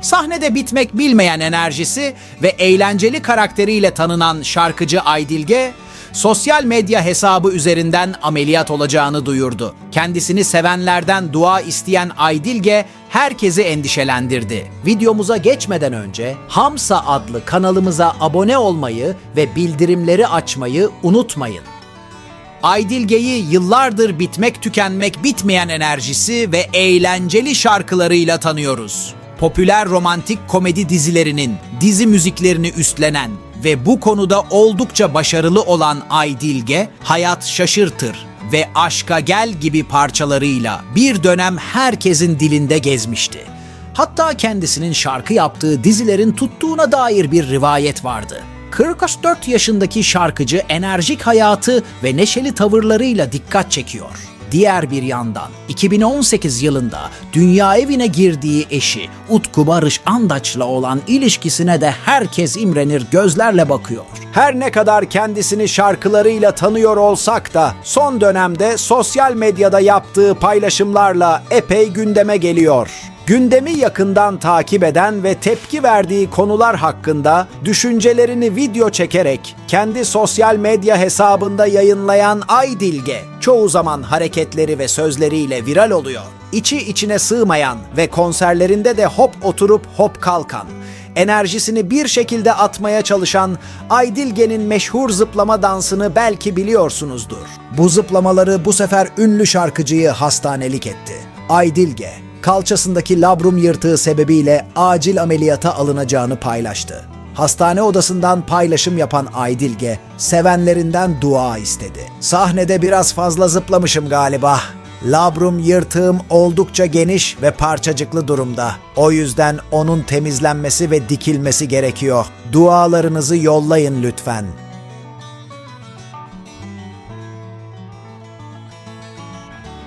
Sahnede bitmek bilmeyen enerjisi ve eğlenceli karakteriyle tanınan şarkıcı Aydilge, sosyal medya hesabı üzerinden ameliyat olacağını duyurdu. Kendisini sevenlerden dua isteyen Aydilge herkesi endişelendirdi. Videomuza geçmeden önce Hamsa adlı kanalımıza abone olmayı ve bildirimleri açmayı unutmayın. Aydilge'yi yıllardır bitmek tükenmek bitmeyen enerjisi ve eğlenceli şarkılarıyla tanıyoruz. Popüler romantik komedi dizilerinin dizi müziklerini üstlenen ve bu konuda oldukça başarılı olan Aydilge, Hayat Şaşırtır ve Aşka Gel gibi parçalarıyla bir dönem herkesin dilinde gezmişti. Hatta kendisinin şarkı yaptığı dizilerin tuttuğuna dair bir rivayet vardı. 44 yaşındaki şarkıcı enerjik hayatı ve neşeli tavırlarıyla dikkat çekiyor. Diğer bir yandan 2018 yılında dünya evine girdiği eşi Utku Barış Andaç'la olan ilişkisine de herkes imrenir gözlerle bakıyor. Her ne kadar kendisini şarkılarıyla tanıyor olsak da son dönemde sosyal medyada yaptığı paylaşımlarla epey gündeme geliyor. Gündemi yakından takip eden ve tepki verdiği konular hakkında düşüncelerini video çekerek kendi sosyal medya hesabında yayınlayan Aydilge çoğu zaman hareketleri ve sözleriyle viral oluyor. İçi içine sığmayan ve konserlerinde de hop oturup hop kalkan, enerjisini bir şekilde atmaya çalışan Aydilge'nin meşhur zıplama dansını belki biliyorsunuzdur. Bu zıplamaları bu sefer ünlü şarkıcıyı hastanelik etti. Aydilge, kalçasındaki labrum yırtığı sebebiyle acil ameliyata alınacağını paylaştı. Hastane odasından paylaşım yapan Aydilge, sevenlerinden dua istedi. Sahnede biraz fazla zıplamışım galiba. Labrum yırtığım oldukça geniş ve parçacıklı durumda. O yüzden onun temizlenmesi ve dikilmesi gerekiyor. Dualarınızı yollayın lütfen.